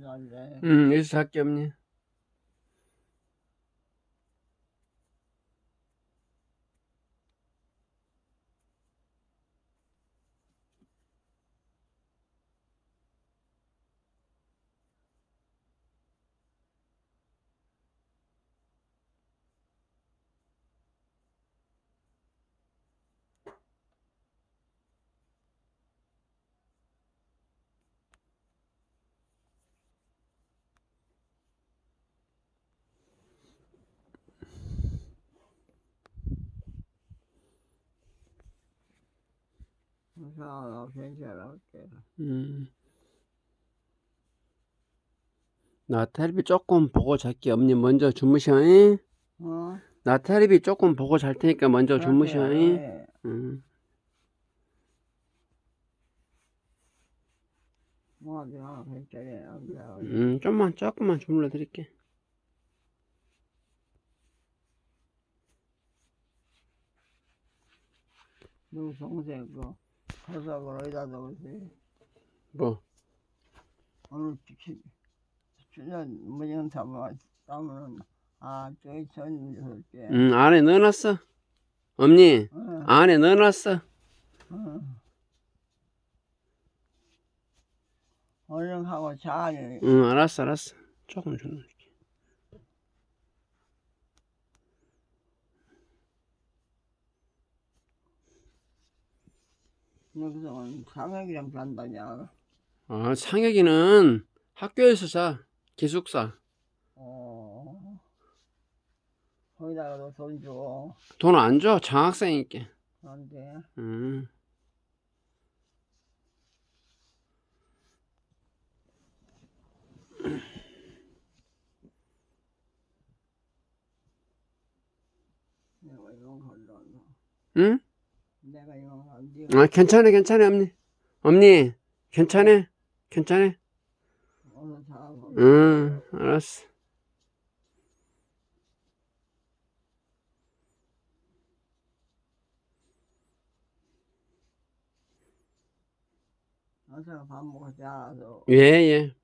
잘래. 응, 여기서 살게 없니? 음. 나 텔레비 조금 보고 잘게 없니? 먼저 주무셔, 잉? 어? 나 텔레비 조금 보고 잘 테니까 먼저 주무셔, 잉? 해. 응. 뭐. 음, 좀만, 조금만 주물러 드릴게. 너 동생 그 가석을 어디다 넣으세요? 뭐, 오늘 치- 출연 무정 담으면 아 저기 전 줄게. 음, 안에 넣어놨어. 엄니, 어, 안에 넣어놨어. 어. 얼른 하고 잘. 응, 알았어, 알았어. 조금 주물 러 줄게. 여기서는 상혁이랑 잔다냐? 아, 상혁이는 학교에서 자. 기숙사. 어. 거기다가 돈 줘. 돈 안 줘. 장학생이니까. 안 돼. 음. 내가. 응? 내가 안 돼. 아, 괜찮아, 괜찮아, 엄니. 엄니, 괜찮아? 괜찮아? 오늘. 응, 알았어. 어서 밥 먹고 자서. 예, 예.